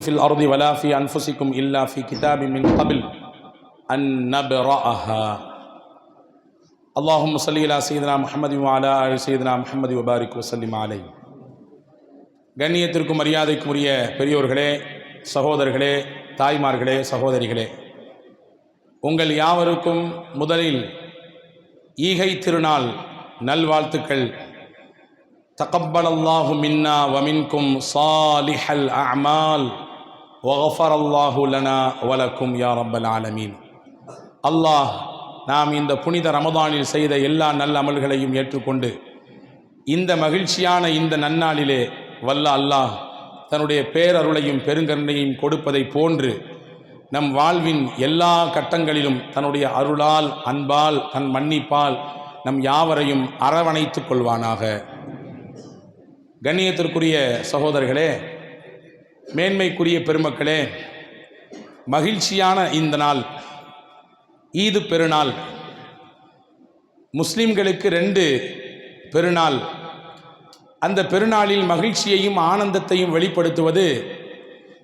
في الأرض ولا في أنفسكم إلا في كتاب من قبل أن نبرأها اللهم صل على سيدنا محمد وعلى آل سيدنا محمد وبارك وسلم عليه கண்ணியத்திற்கும் மரியாதைக்கும் உரிய பெரியோர்களே சகோதரர்களே தாய்மார்களே சகோதரிகளே உங்கள் யாவருக்கும் முதலில் ஈகை திருநாள் நல்வாழ்த்துக்கள் تقبل الله منا ومنكم صالح ஒஃபர் அல்லாஹுலனா வலக்கும் யா ரப்பல் ஆலமீன் அல்லாஹ் நாம் இந்த புனித ரமதானில் செய்த எல்லா நல்ல அமல்களையும் ஏற்றுக்கொண்டு இந்த மகிழ்ச்சியான இந்த நன்னாளிலே வல்ல அல்லாஹ் தன்னுடைய பேரருளையும் பெருங்கருணையும் கொடுப்பதை போன்று நம் வாழ்வின் எல்லா கட்டங்களிலும் தன்னுடைய அருளால் அன்பால் தன் மன்னிப்பால் நம் யாவரையும் அரவணைத்துக் கொள்வானாக. கண்ணியத்திற்குரிய சகோதரர்களே மேன்மைக்குரிய பெருமக்களே மகிழ்ச்சியான இந்த நாள் ஈது பெருநாள். முஸ்லிம்களுக்கு ரெண்டு பெருநாள். அந்த பெருநாளில் மகிழ்ச்சியையும் ஆனந்தத்தையும் வெளிப்படுத்துவது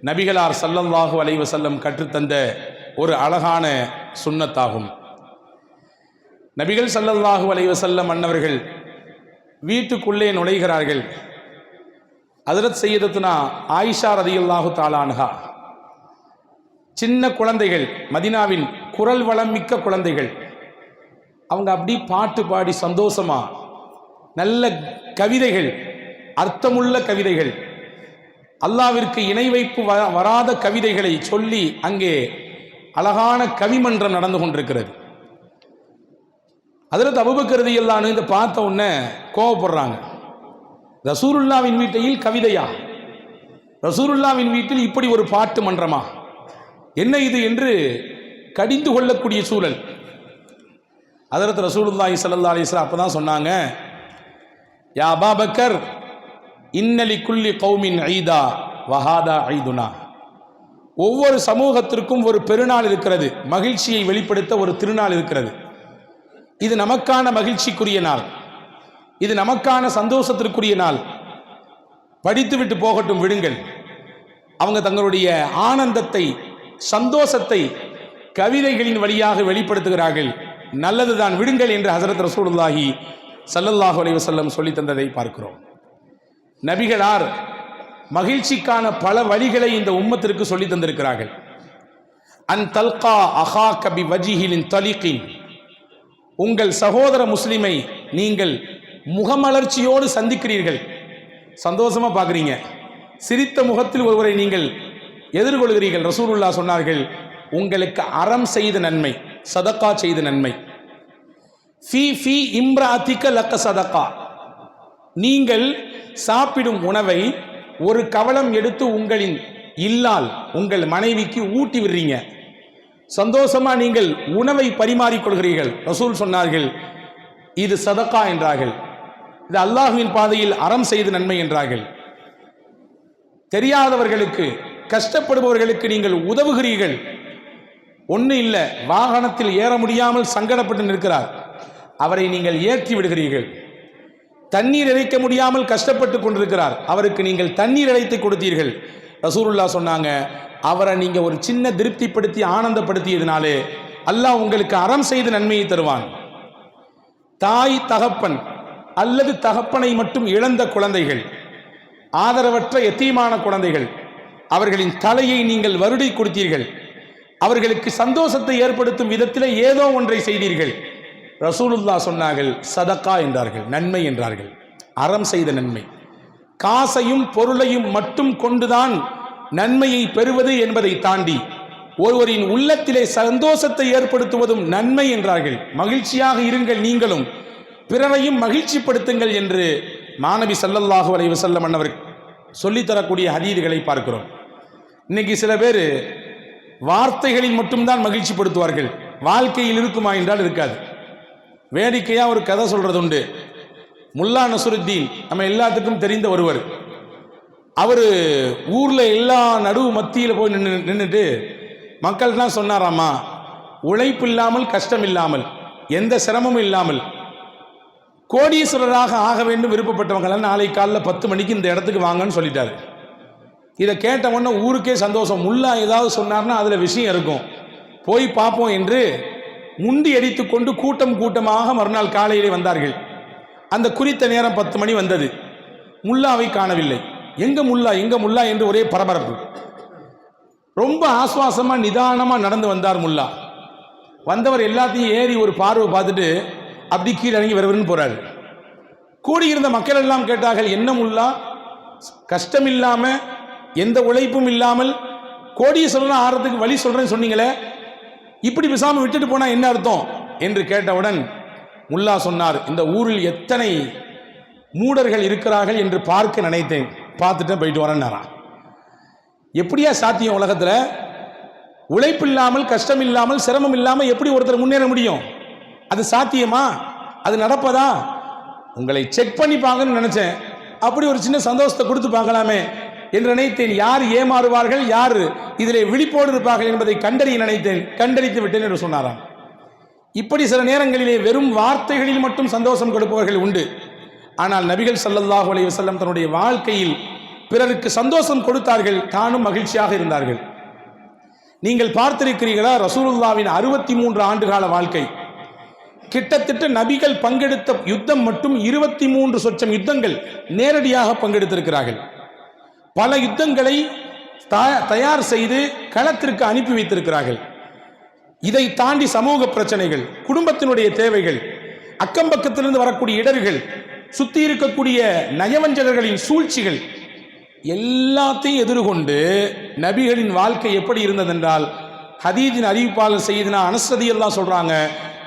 நபிகளார் சல்லல்லாஹு அலைவ செல்லம் கற்றுத்தந்த ஒரு அழகான சுண்ணத்தாகும். நபிகள் சல்லல்லாஹு அலைவ செல்லம் அன்னவர்கள் வீட்டுக்குள்ளே நுழைகிறார்கள். அதிரத் செய்யதத்துனா ஆயிஷா ரதியுல்லாஹு தாளானுகா சின்ன குழந்தைகள் மதினாவின் குரல் வளம் மிக்க குழந்தைகள். அவங்க அப்படி பாட்டு பாடி சந்தோஷமா நல்ல கவிதைகள் அர்த்தமுள்ள கவிதைகள் அல்லாவிற்கு இணை வைப்பு வ- வராத கவிதைகளை சொல்லி அங்கே அழகான கவிமன்றம் நடந்து கொண்டிருக்கிறது. அதில் அபுபக்கருதி எல்லான்னு இந்த பார்த்த உடனே கோவப்படுறாங்க. ரசூருல்லாவின் வீட்டையில் கவிதையா? ரசூருல்லாவின் வீட்டில் இப்படி ஒரு பாட்டு மன்றமா? என்ன இது என்று கடிந்து கொள்ளக்கூடிய சூழல். அதற்கு ரசூலுல்லாஹி சல்லா அலைஹி அப்போ தான் சொன்னாங்க யா பாபக்கர் இன்னலி குல்லி கௌமின் ஐதா வஹாதா ஐதுனா ஒவ்வொரு சமூகத்திற்கும் ஒரு பெருநாள் இருக்கிறது மகிழ்ச்சியை வெளிப்படுத்த ஒரு திருநாள் இருக்கிறது. இது நமக்கான மகிழ்ச்சிக்குரிய நாள். இது நமக்கான சந்தோஷத்திற்குரிய நாள். படித்துவிட்டு போகட்டும் விடுங்கள். அவங்க தங்களுடைய ஆனந்தத்தை சந்தோஷத்தை கவிதைகளின் வழியாக வெளிப்படுத்துகிறார்கள். நல்லதுதான் விடுங்கள் என்று ஹசரத் ரசூலுல்லாஹி சல்லல்லாஹு அலைய வஸல்லம் சொல்லி தந்ததை பார்க்கிறோம். நபிகளார் மகிழ்ச்சிக்கான பல வழிகளை இந்த உம்மத்திற்கு சொல்லி தந்திருக்கிறார்கள். அன் தல்கா அஹா கபி வஜிஹிலின் தலிகின். உங்கள் சகோதர முஸ்லிமை நீங்கள் முகமலர்ச்சியோடு சந்திக்கிறீர்கள். சந்தோஷமா பார்க்குறீங்க. சிரித்த முகத்தில் ஒருவரை நீங்கள் எதிர்கொள்கிறீர்கள். ரசூலுல்லா சொன்னார்கள் உங்களுக்கு அறம் செய்த நன்மை சதக்கா செய்த நன்மை. ஃபி ஃபி இம்ராத்திக்க லக்க சதக்கா. நீங்கள் சாப்பிடும் உணவை ஒரு கவலம் எடுத்து உங்களின் இல்லால் உங்கள் மனைவிக்கு ஊட்டி விடுறீங்க. சந்தோஷமா நீங்கள் உணவை பரிமாறிக்கொள்கிறீர்கள். ரசூல் சொன்னார்கள் இது சதக்கா என்றார்கள். இது அல்லாஹுவின் பாதையில் அறம் செய்து நன்மை என்றார்கள். தெரியாதவர்களுக்கு கஷ்டப்படுபவர்களுக்கு நீங்கள் உதவுகிறீர்கள். ஒன்று இல்லை வாகனத்தில் ஏற முடியாமல் சங்கடப்பட்டு நிற்கிறார். அவரை நீங்கள் ஏற்றி விடுகிறீர்கள். தண்ணீர் இறைக்க முடியாமல் கஷ்டப்பட்டு கொண்டிருக்கிறார். அவருக்கு நீங்கள் தண்ணீர் இறைத்து கொடுத்தீர்கள். ரசூருல்லா சொன்னாங்க அவரை நீங்கள் ஒரு சின்ன திருப்திப்படுத்தி ஆனந்தப்படுத்தியதுனாலே அல்லாஹ் உங்களுக்கு அறம் செய்து நன்மையை தருவான். தாய் தகப்பன் அல்லது தகப்பனை மட்டும் இழந்த குழந்தைகள் ஆதரவற்ற எத்தீமான குழந்தைகள் அவர்களின் தலையை நீங்கள் வருடை கொடுத்தீர்கள் அவர்களுக்கு சந்தோஷத்தை ஏற்படுத்தும் விதத்தில் ஏதோ ஒன்றை செய்தீர்கள். ரசூலுல்லா சொன்னார்கள் சதக்கா என்றார்கள் நன்மை என்றார்கள். அறம் செய்த நன்மை. காசையும் பொருளையும் மட்டும் கொண்டுதான் நன்மையை பெறுவது என்பதை தாண்டி ஒருவரின் உள்ளத்திலே சந்தோஷத்தை ஏற்படுத்துவதும் நன்மை என்றார்கள். மகிழ்ச்சியாக இருங்கள் நீங்களும். பிறரையும் மகிழ்ச்சிப்படுத்துங்கள் என்று மாணவி சல்லல்லாஹு அலைஹி செல்லம் அன்னவர் சொல்லித்தரக்கூடிய ஹதீதுகளை பார்க்கிறோம். இன்னைக்கு சில பேர் வார்த்தைகளில் மட்டும்தான் மகிழ்ச்சிப்படுத்துவார்கள். வாழ்க்கையில் இருக்குமா என்றால் இருக்காது. வேடிக்கையாக ஒரு கதை சொல்கிறது உண்டு முல்லா நசுருத்தீன் நம்ம எல்லாத்துக்கும் தெரிந்த ஒருவர். அவர் ஊரில் எல்லா நடுவு மத்தியில் போய் நின்று நின்றுட்டு மக்கள்லாம் சொன்னாராமா? உழைப்பு இல்லாமல் கஷ்டம் இல்லாமல் எந்த சிரமமும் இல்லாமல் கோடீஸ்வரராக ஆக வேண்டும் விருப்பப்பட்டவங்களாம் நாளை காலைல பத்து மணிக்கு இந்த இடத்துக்கு வாங்கன்னு சொல்லிட்டாரு. இதை கேட்ட உடனே ஊருக்கே சந்தோஷம். முல்லா ஏதாவது சொன்னார்னா அதில் விஷயம் இருக்கும். போய் பார்ப்போம் என்று முண்டி அடித்துக்கொண்டு கூட்டம் கூட்டமாக மறுநாள் காலையிலே வந்தார்கள். அந்த குறித்த நேரம் பத்து மணி வந்தது. முல்லாவை காணவில்லை. எங்க முல்லா எங்க முல்லா என்று ஒரே பரபரப்பு. ரொம்ப ஆஸ்வாசமாக நிதானமாக நடந்து வந்தார் முல்லா. வந்தவர் எல்லாத்தையும் ஏறி ஒரு பார்வை பார்த்துட்டு அப்படி கீழே இறங்கி வருவருன்னு போறாரு. கூடியிருந்த மக்கள் எல்லாம் கேட்டார்கள் என்ன முல்லா? கஷ்டம் இல்லாம எந்த உழைப்பும் இல்லாமல் கோடியை சொல்றேன் ஆறத்துக்கு வழி சொல்றேன்னு சொன்னீங்களே இப்படி பேசாம விட்டுட்டு போனா என்ன அர்த்தம்? என்று கேட்டவுடன் முல்லா சொன்னார் இந்த ஊரில் எத்தனை மூடர்கள் இருக்கிறார்கள் என்று பார்க்க நினைத்தேன். பார்த்துட்டு போயிட்டு வரேன்னாரான் எப்படியா சாத்தியம் உலகத்தில்? உழைப்பு இல்லாமல் கஷ்டம் இல்லாமல் சிரமம் இல்லாமல் எப்படி ஒருத்தர் முன்னேற முடியும்? அது சாத்தியமா? அது நடப்பதா? உங்களை செக் பண்ணி பார்க்கணும்னு நினைச்சேன். அப்படி ஒரு சின்ன சந்தோஷத்தை கொடுத்து பார்க்கலாமே என்று நினைத்தேன். யார் ஏமாறுவார்கள்? யார் இதிலே விழிப்போடு இருப்பார்கள் என்பதை கண்டறிய நினைத்தேன். கண்டறித்து விட்டேன் என்று சொன்னாராம். இப்படி சில நேரங்களிலே வெறும் வார்த்தைகளில் மட்டும் சந்தோஷம் கொடுப்பவர்கள் உண்டு. ஆனால் நபிகள் சல்லல்லாஹு அலைஹி வசல்லம் தன்னுடைய வாழ்க்கையில் பிறருக்கு சந்தோஷம் கொடுத்தார்கள். தானும் மகிழ்ச்சியாக இருந்தார்கள். நீங்கள் பார்த்திருக்கிறீர்களா? ரசூலுல்லாவின் அறுபத்தி மூன்று ஆண்டுகால வாழ்க்கை. கிட்டத்தட்ட நபிகள் பங்கெடுத்த யுத்தம் மட்டும் இருபத்தி மூன்று சொச்சம் யுத்தங்கள் நேரடியாக பங்கெடுத்திருக்கிறார்கள். பல யுத்தங்களை தயார் செய்து களத்திற்கு அனுப்பி வைத்திருக்கிறார்கள். இதை தாண்டி சமூக பிரச்சனைகள் குடும்பத்தினுடைய தேவைகள் அக்கம் பக்கத்திலிருந்து வரக்கூடிய இடர்கள் சுத்தி இருக்கக்கூடிய நயவஞ்சகர்களின் சூழ்ச்சிகள் எல்லாத்தையும் எதிர்கொண்டு நபிகளின் வாழ்க்கை எப்படி இருந்ததென்றால் ஹதீஜின் அறிவிப்பாளர் செய்தினா அனுசதியெல்லாம் சொல்றாங்க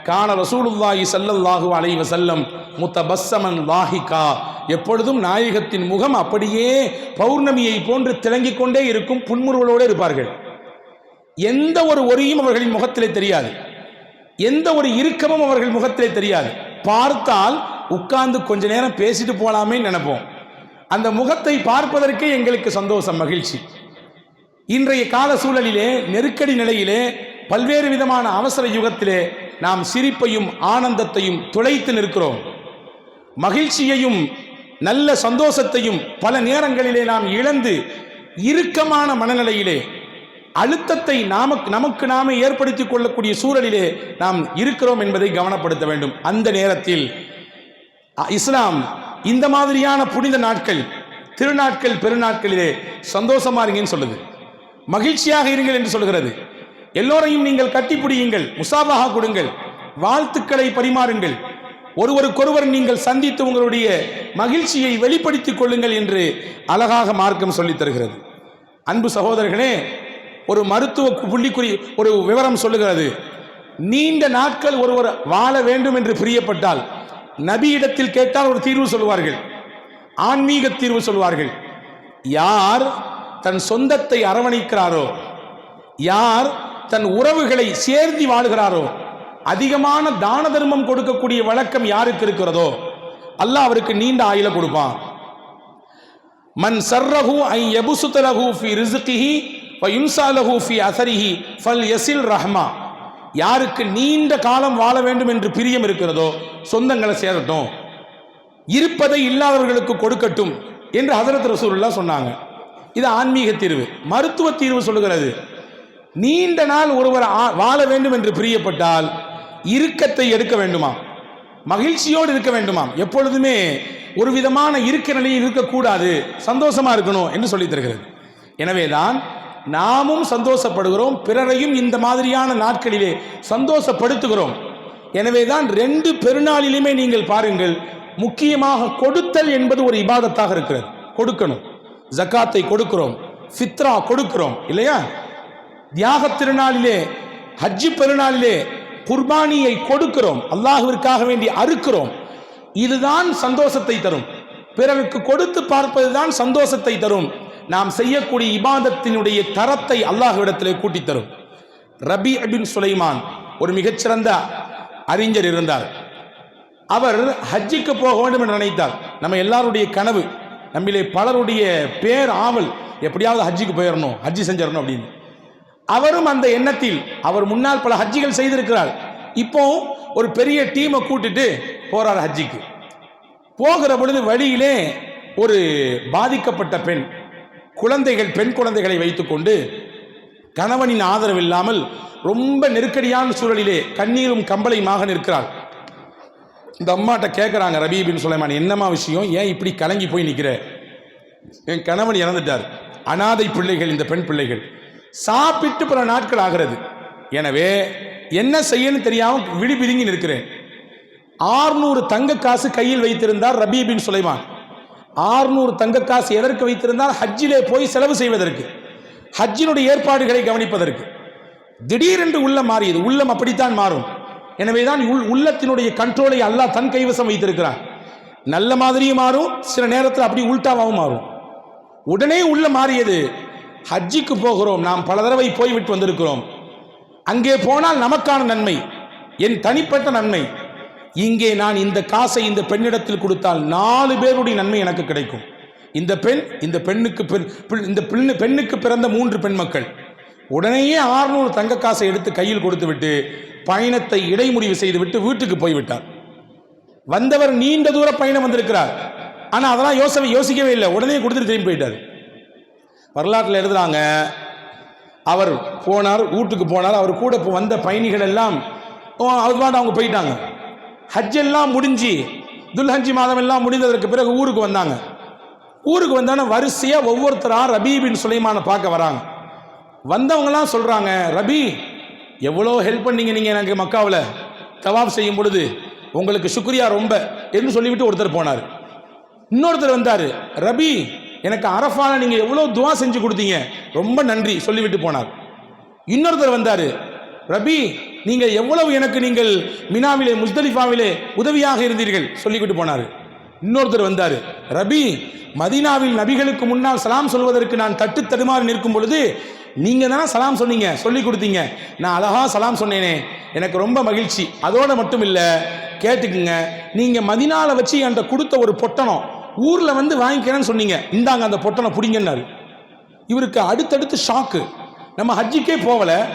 கான ரசூலுல்லாஹி அலைவ அலைஹி முத்த முத்தபஸ்ஸமன் லாஹிகா. எப்பொழுதும் நாயகத்தின் முகம் அப்படியே பௌர்ணமியை போன்று திளங்கிக் கொண்டே இருக்கும் புன்முறுவலோடு இருப்பார்கள். எந்த ஒரு ஒரியும் அவர்களின் முகத்திலே தெரியாது. எந்த ஒரு இறுக்கமும் அவர்கள் முகத்திலே தெரியாது. பார்த்தால் உட்கார்ந்து கொஞ்ச நேரம் பேசிட்டு போலாமே நினைப்போம். அந்த முகத்தை பார்ப்பதற்கே எங்களுக்கு சந்தோஷம் மகிழ்ச்சி. இன்றைய கால சூழலிலே நெருக்கடி நிலையிலே பல்வேறு விதமான அவசர யுகத்திலே நாம் சிரிப்பையும் ஆனந்தத்தையும் துளைத்து நிற்கிறோம். மகிழ்ச்சியையும் நல்ல சந்தோஷத்தையும் பல நேரங்களிலே நாம் இழந்து இறுக்கமான மனநிலையிலே அழுத்தத்தை நாமக்கு நமக்கு நாமே ஏற்படுத்திக் கொள்ளக்கூடிய சூழலிலே நாம் இருக்கிறோம் என்பதை கவனப்படுத்த வேண்டும். அந்த நேரத்தில் இஸ்லாம் இந்த மாதிரியான புனித நாட்கள் திருநாட்கள் பெருநாட்களிலே சந்தோஷமா இருங்கன்னு சொல்லுது. மகிழ்ச்சியாக இருங்கள் என்று சொல்கிறது. எல்லோரையும் நீங்கள் கட்டிப்பிடியுங்கள் முசாபாக கொடுங்கள் வாழ்த்துக்களை பரிமாறுங்கள். ஒருவருக்கொருவர் நீங்கள் சந்தித்து உங்களுடைய மகிழ்ச்சியை வெளிப்படுத்திக் கொள்ளுங்கள் என்று அழகாக மார்க்கம் சொல்லித் தருகிறது. அன்பு சகோதரர்களே ஒரு மருத்துவ புள்ளிக்குறி ஒரு விவரம் சொல்லுகிறது. நீண்ட நாட்கள் ஒருவர் வாழ வேண்டும் என்று பிரியப்பட்டால் நபியிடத்தில் கேட்டால் ஒரு தீர்வு சொல்வார்கள் ஆன்மீக தீர்வு சொல்வார்கள் யார் தன் சொந்தத்தை அரவணைக்கிறாரோ யார் தன் உறவுகளை சேர்த்தி வாழுகிறாரோ? அதிகமான தான தர்மம் கொடுக்கக்கூடிய வழக்கம் யாருக்கு இருக்கிறதோ? அல்லாஹ் அவருக்கு நீண்ட ஆயில கொடுப்பான். மன் சர்ரஹு ஐ யபுசுதலஹு ஃபி ரிஸ்கிஹி வ ஃபி அசரிஹி ஃபல் யசில் ரஹ்மா. யாருக்கு நீண்ட காலம் வாழ வேண்டும் என்று பிரியம் இருக்கிறதோ சொந்தங்களை சேரட்டும். இருப்பதை இல்லாதவர்களுக்கு கொடுக்கட்டும் என்று ஹசரத் ரசூல்லா சொன்னாங்க. இது ஆன்மீக தீர்வு. மருத்துவ தீர்வு சொல்லுகிறது. நீண்ட நாள் ஒருவர் ஆ- வாழ வேண்டும் என்று பிரியப்பட்டால் இறுக்கத்தை எடுக்க வேண்டுமாம். மகிழ்ச்சியோடு இருக்க வேண்டுமாம். எப்பொழுதுமே ஒரு விதமான இருக்க நிலையில் இருக்கக்கூடாது. சந்தோஷமா இருக்கணும் என்று சொல்லி தருகிறது. எனவேதான் நாமும் சந்தோஷப்படுகிறோம். பிறரையும் இந்த மாதிரியான நாட்களிலே சந்தோஷப்படுத்துகிறோம். எனவேதான் ரெண்டு பெருநாளிலுமே நீங்கள் பாருங்கள் முக்கியமாக கொடுத்தல் என்பது ஒரு இபாதத்தாக இருக்கிறது. கொடுக்கணும். ஜக்காத்தை கொடுக்கிறோம். ஃபித்ரா கொடுக்கிறோம். இல்லையா? தியாக திருநாளிலே ஹஜ்ஜி பெருநாளிலே குர்பானியை கொடுக்கிறோம். அல்லாஹுவிற்காக வேண்டி அறுக்கிறோம். இதுதான் சந்தோஷத்தை தரும். பிறருக்கு கொடுத்து பார்ப்பதுதான் சந்தோஷத்தை தரும். நாம் செய்யக்கூடிய இபாதத்தினுடைய தரத்தை அல்லாஹ்விடத்திலே கூட்டி தரும் ரபி அபின் சுலைமான் ஒரு மிகச்சிறந்த அறிஞர் இருந்தார். அவர் ஹஜ்ஜிக்கு போக வேண்டும் என்று நினைத்தார். நம்ம எல்லாருடைய கனவு நம்மிலே பலருடைய பேர் ஆவல் எப்படியாவது ஹஜ்ஜிக்கு போயிடணும் ஹஜ்ஜி செஞ்சிடணும் அப்படின்னு. அவரும் அந்த எண்ணத்தில் அவர் முன்னால் பல ஹஜ்ஜிகள் செய்திருக்கிறார். இப்போ ஒரு பெரிய டீமை கூட்டிட்டு போறார் ஹஜ்ஜிக்கு. போகிற பொழுது வழியிலே ஒரு பாதிக்கப்பட்ட பெண் குழந்தைகள் பெண் குழந்தைகளை வைத்துக்கொண்டு கணவனின் ஆதரவு இல்லாமல் ரொம்ப நெருக்கடியான சூழலிலே கண்ணீரும் கம்பளையுமாக நிற்கிறாள் இந்த அம்மாட்ட கேட்குறாங்க ரபீபின் சுலைமான் என்னம்மா விஷயம்? ஏன் இப்படி கலங்கி போய் நிற்கிற என் கணவன் இறந்துட்டார். அனாதை பிள்ளைகள் இந்த பெண் பிள்ளைகள். சாப்பிட்டு பல நாட்கள் ஆகிறது. எனவே என்ன செய்யணும் தெரியாமல் விழிபிதுங்கி நிற்கிறேன். ஆறுநூறு தங்க காசு கையில் வைத்திருந்தார் ரபி பின் சுலைமான். ஆறுநூறு தங்க காசு எதற்கு வைத்திருந்தால் ஹஜ்ஜிலே போய் செலவு செய்வதற்கு ஹஜ்ஜினுடைய ஏற்பாடுகளை கவனிப்பதற்கு. திடீரென்று உள்ளம் மாறியது. உள்ளம் அப்படித்தான் மாறும். எனவேதான் உள் உள்ளத்தினுடைய கண்ட்ரோலை அல்லாஹ் தன் கைவசம் வைத்திருக்கிறான். நல்ல மாதிரியும் மாறும் சில நேரத்தில் அப்படி உள்டாவாகவும் மாறும். உடனே உள்ள மாறியது. ஹஜ்ஜிக்கு போகிறோம். நாம் பல தடவை போய்விட்டு வந்திருக்கிறோம். அங்கே போனால் நமக்கான நன்மை என் தனிப்பட்ட நன்மை. இங்கே நான் இந்த காசை இந்த பெண்ணிடத்தில் கொடுத்தால் நாலு பேருடைய நன்மை எனக்கு கிடைக்கும். இந்த பெண் இந்த பெண்ணுக்கு பெண் இந்த பெண்ணு பெண்ணுக்கு பிறந்த மூன்று பெண் மக்கள். உடனேயே ஆறுநூறு தங்க காசை எடுத்து கையில் கொடுத்து விட்டு பயணத்தை இடைமுடிவு செய்துவிட்டு வீட்டுக்கு போய்விட்டார். வந்தவர் நீண்ட தூர பயணம் வந்திருக்கிறார். ஆனால் அதெல்லாம் யோசனை யோசிக்கவே இல்லை. உடனே கொடுத்துட்டு திரும்பி போயிட்டார். வரலாற்றில் எழுதுறாங்க அவர் போனார் வீட்டுக்கு போனார் அவர் கூட வந்த பயணிகள் எல்லாம் ஓ, அது அவங்க போயிட்டாங்க. ஹஜ் எல்லாம் முடிஞ்சு துல்ஹஜ்ஜி மாதம் எல்லாம் முடிந்ததற்கு பிறகு ஊருக்கு வந்தாங்க. ஊருக்கு வந்தானே வரிசையாக ஒவ்வொருத்தரா ரபீபின் சுலைமானை பார்க்க வராங்க. வந்தவங்களாம் சொல்கிறாங்க ரபி எவ்வளோ ஹெல்ப் பண்ணீங்க நீங்கள் எனக்கு மக்காவில்? தவாப் செய்யும் பொழுது உங்களுக்கு சுக்ரியா ரொம்ப என்று சொல்லிவிட்டு ஒருத்தர் போனார். இன்னொருத்தர் வந்தார் ரபி எனக்கு அரஃபால நீங்கள் எவ்வளோ துவா செஞ்சு கொடுத்தீங்க? ரொம்ப நன்றி சொல்லிவிட்டு போனார். இன்னொருத்தர் வந்தார் ரபி நீங்கள் எவ்வளவு எனக்கு நீங்கள் மினாவிலே முஸ்தலிஃபாவிலே உதவியாக இருந்தீர்கள்? சொல்லிவிட்டு போனார். இன்னொருத்தர் வந்தார் ரபி மதீனாவில் நபிகளுக்கு முன்னால் சலாம் சொல்வதற்கு நான் தட்டு தடுமாறி நிற்கும் பொழுது நீங்க தானே சலாம் சொன்னீங்க சொல்லி கொடுத்தீங்க. நான் அழகா சலாம் சொன்னேனே எனக்கு ரொம்ப மகிழ்ச்சி. அதோட மட்டும் இல்ல கேட்டுக்குங்க நீங்க மதினால வச்சு என்கிட்ட கொடுத்த ஒரு பொட்டணம் ஊரில் வந்து வாங்கிக்கிறேன்னு சொன்னீங்க. இந்தாங்க அந்த பொட்டனை பிடிங்கன்னாரு. இவருக்கு அடுத்தடுத்து ஷாக்கு நம்ம ஹஜ்ஜிக்கே போகல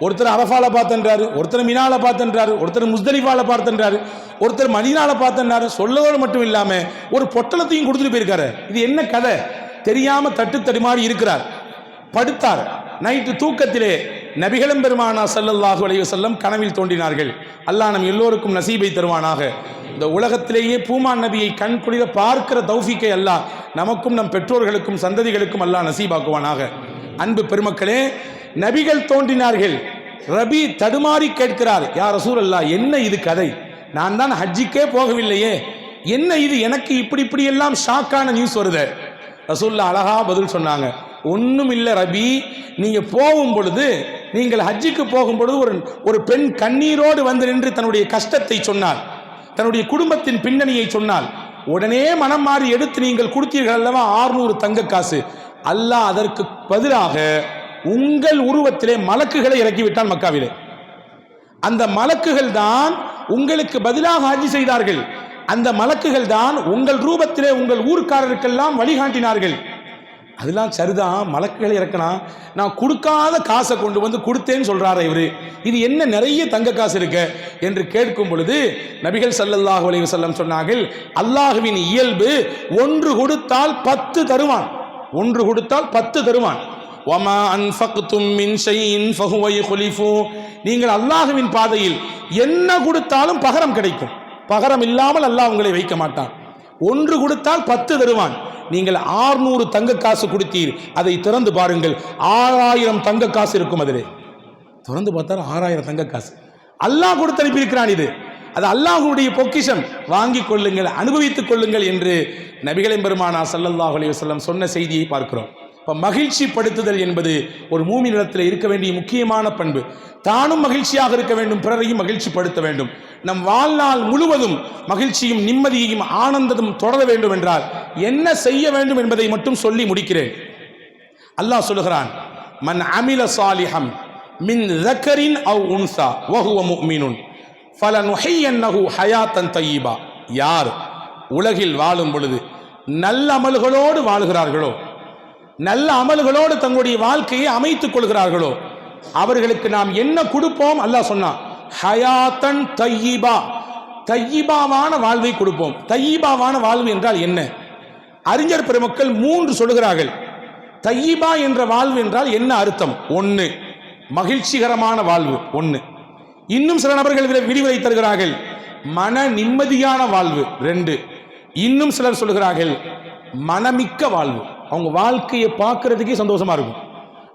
ஒருத்தர் அரஃபால பார்த்தன்றாரு ஒருத்தர் மினால பார்த்தன்றாரு ஒருத்தர் முஸ்தலிஃபால பார்த்தன்றாரு ஒருத்தர் மதினால பார்த்தன்றாரு. சொல்லதோடு மட்டும் இல்லாமல் ஒரு பொட்டலத்தையும் கொடுத்துட்டு போயிருக்காரு. இது என்ன கதை? தெரியாமல் தட்டு தடுமாறி இருக்கிறார். படுத்தார். நைட்டு தூக்கத்திலே நபிகளும் பெருமானா சல்லல்லாஹு அலைஹி வஸல்லம் கனவில் தோன்றினார்கள். அல்லாஹ் நம் எல்லோருக்கும் நசீபை தருவானாக. இந்த உலகத்திலேயே பூமான் நபியை கண் குளிர பார்க்கிற தௌஃபிக்கை அல்லா நமக்கும் நம் பெற்றோர்களுக்கும் சந்ததிகளுக்கும் அல்லா நசீபாக்குவானாக. அன்பு பெருமக்களே நபிகள் தோன்றினார்கள். ரபி தடுமாறி கேட்கிறார் யார் ரசூல் அல்லா என்ன இது கதை? நான் தான் ஹஜ்ஜிக்கே போகவில்லையே. என்ன இது? எனக்கு இப்படி இப்படி எல்லாம் ஷாக்கான நியூஸ் வருது. ரசூல்லா அழகா பதில் சொன்னாங்க ஒன்றும் இல்லை ரபி நீங்க போகும் பொழுது நீங்கள் ஹஜ்ஜிக்கு போகும் பொழுது ஒரு ஒரு பெண் கண்ணீரோடு வந்து நின்று தன்னுடைய கஷ்டத்தை சொன்னார். தன்னுடைய குடும்பத்தின் பின்னணியை சொன்னால் உடனே மனம் மாறி எடுத்து நீங்கள் கொடுத்தீர்கள் அல்லவா? ஆறுநூறு தங்க காசு. அல்லாஹ் அதற்கு பதிலாக உங்கள் உருவத்திலே மலக்குகளை இறக்கிவிட்டான் மக்காவிலே. அந்த மலக்குகள் தான் உங்களுக்கு பதிலாக ஆட்சி செய்தார்கள். அந்த மலக்குகள் தான் உங்கள் ரூபத்திலே உங்கள் ஊர்க்காரருக்கெல்லாம் வழிகாட்டினார்கள். அதெல்லாம் சரிதான் மலக்குகளை இறக்கணும் நான் கொடுக்காத காசை கொண்டு வந்து கொடுத்தேன்னு சொல்றாரு இவர். இது என்ன நிறைய தங்க காசு இருக்க? என்று கேட்கும் பொழுது நபிகள் சல்லல்லாஹ் அலைஹி செல்லம் சொன்னார்கள் அல்லாஹுவின் இயல்பு ஒன்று கொடுத்தால் பத்து தருவான். ஒன்று கொடுத்தால் பத்து தருவான். வமா அன்ஃபக்தும் மின் ஷைஇன் ஃபஹுவ யுக்லிஃபு நீங்கள் அல்லாஹுவின் பாதையில் என்ன கொடுத்தாலும் பகரம் கிடைக்கும். பகரம் இல்லாமல் அல்லாஹ் உங்களை வைக்க மாட்டான். ஒன்று கொடுத்தால் பத்து தருவான். நீங்கள் ஆறுநூறு தங்க காசு கொடுத்தீர். அதை திறந்து பாருங்கள். ஆறாயிரம் தங்க காசு இருக்கும் அதில். திறந்து பார்த்தா ஆறாயிரம் தங்க காசு. அல்லாஹ் கொடுத்து அனுப்பியிருக்கிறான் இது. அது அல்லாஹுடைய பொக்கிஷம். வாங்கிக் கொள்ளுங்கள் அனுபவித்துக் கொள்ளுங்கள் என்று நபிகளின் பெருமானா சல்லல்லாஹ் அலி வல்லம் சொன்ன செய்தியை பார்க்கிறோம். இப்போ மகிழ்ச்சி படுத்துதல் என்பது ஒரு மூமி நிலத்தில் இருக்க வேண்டிய முக்கியமான பண்பு. தானும் மகிழ்ச்சியாக இருக்க வேண்டும் பிறரையும் மகிழ்ச்சி படுத்த வேண்டும். நம் வாழ்நாள் முழுவதும் மகிழ்ச்சியும் நிம்மதியையும் ஆனந்தமும் தொடர வேண்டும் என்றால் என்ன செய்ய வேண்டும் என்பதை மட்டும் சொல்லி முடிக்கிறேன். அல்லாஹ் சொல்லுகிறான் மன் அமில சாலிஹம் மின் ரக்கரின் அவ் உன்சா வஹுவ முக்மினுன். ஃபல நுஹையன்னஹு ஹயாத்தன் தையீபா. யார் உலகில் வாழும் பொழுது நல்ல அமல்களோடு வாழுகிறார்களோ நல்ல அமல்களோடு தங்களுடைய வாழ்க்கையை அமைத்துக் கொள்கிறார்களோ அவர்களுக்கு நாம் என்ன கொடுப்போம்? அல்லாஹ் சொன்னான் ஹயாத்தன் தையீபா தையீபாவான வாழ்வை கொடுப்போம். தையீபாவான வாழ்வு என்றால் என்ன? அறிஞர் பெருமக்கள் மூன்று சொல்லுகிறார்கள். தையீபா என்ற வாழ்வு என்றால் என்ன அர்த்தம்? ஒன்று மகிழ்ச்சிகரமான வாழ்வு. ஒன்று இன்னும் சில நபர்கள் விரிவுரை தருகிறார்கள். மன நிம்மதியான வாழ்வு. ரெண்டு. இன்னும் சிலர் சொல்கிறார்கள் மனமிக்க வாழ்வு. அவங்க வாழ்க்கையை பார்க்கறதுக்கே சந்தோஷமா இருக்கும்.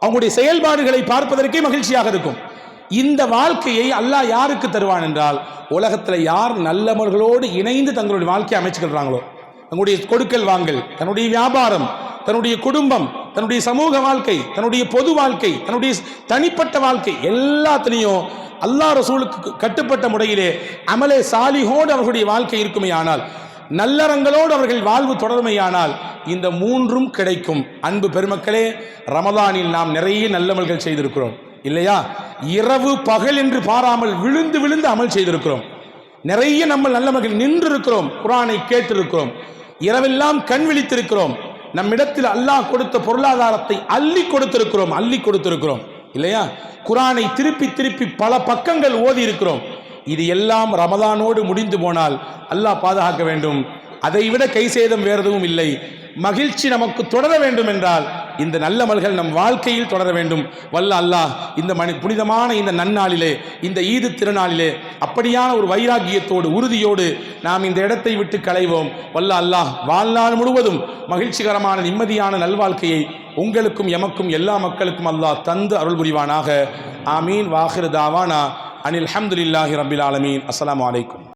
அவங்களுடைய செயல்பாடுகளை பார்ப்பதற்கே மகிழ்ச்சியாக இருக்கும். இந்த வாழ்க்கையை அல்லாஹ் யாருக்கு தருவான் என்றால் உலகத்தில் யார் நல்லவர்களோடு இணைந்து தங்களுடைய வாழ்க்கையை அமைச்சுக்கிறாங்களோ தங்களுடைய கொடுக்கல் வாங்கல் தன்னுடைய வியாபாரம் தன்னுடைய குடும்பம் தன்னுடைய சமூக வாழ்க்கை தன்னுடைய பொது வாழ்க்கை தன்னுடைய தனிப்பட்ட வாழ்க்கை எல்லாத்துலேயும் அல்லாஹ் ரசூலுக்கு கட்டுப்பட்ட முறையிலே அமலே சாலிகோடு அவர்களுடைய வாழ்க்கை இருக்குமே ஆனால் நல்லறங்களோடு அவர்கள் வாழ்வு தொடருமையானால் இந்த மூன்றும் கிடைக்கும். அன்பு பெருமக்களே ரமதானில் நாம் நிறைய நல்லமல்கள் செய்திருக்கிறோம். இல்லையா? இரவு பகல் என்று பாராமல் விழுந்து விழுந்து அமல் செய்திருக்கிறோம். நிறைய நம்ம நல்ல மகள் நின்று இருக்கிறோம் குரானை கேட்டிருக்கிறோம். இரவெல்லாம் கண் விழித்திருக்கிறோம். நம்மிடத்தில் அல்லாஹ் கொடுத்த பொருளாதாரத்தை அள்ளி கொடுத்திருக்கிறோம். அள்ளி கொடுத்திருக்கிறோம். இல்லையா? குரானை திருப்பி திருப்பி பல பக்கங்கள் ஓதி இருக்கிறோம் இது எல்லாம் ரமதானோடு முடிந்து போனால் அல்லாஹ் பாதுகாக்க வேண்டும். அதைவிட கை சேதம் வேறு எதுவும் இல்லை. மகிழ்ச்சி நமக்கு தொடர வேண்டும் என்றால் இந்த நல்ல மல்கள் நம் வாழ்க்கையில் தொடர வேண்டும். வல்ல அல்லாஹ் இந்த மனி புனிதமான இந்த நன்னாளிலே இந்த ஈது திருநாளிலே அப்படியான ஒரு வைராகியத்தோடு உறுதியோடு நாம் இந்த இடத்தை விட்டு களைவோம். வல்ல அல்லாஹ் வாழ்நாள் முழுவதும் மகிழ்ச்சிகரமான நிம்மதியான நல்வாழ்க்கையை உங்களுக்கும் எமக்கும் எல்லா மக்களுக்கும் அல்லாஹ் தந்து அருள் புரிவானாக. ஆமீன். வாஹிர் தாவானா. அனில் அஹமதுல்லாஹி ரபில் ஆலமீன். அஸ்லாம் அலைக்கும்.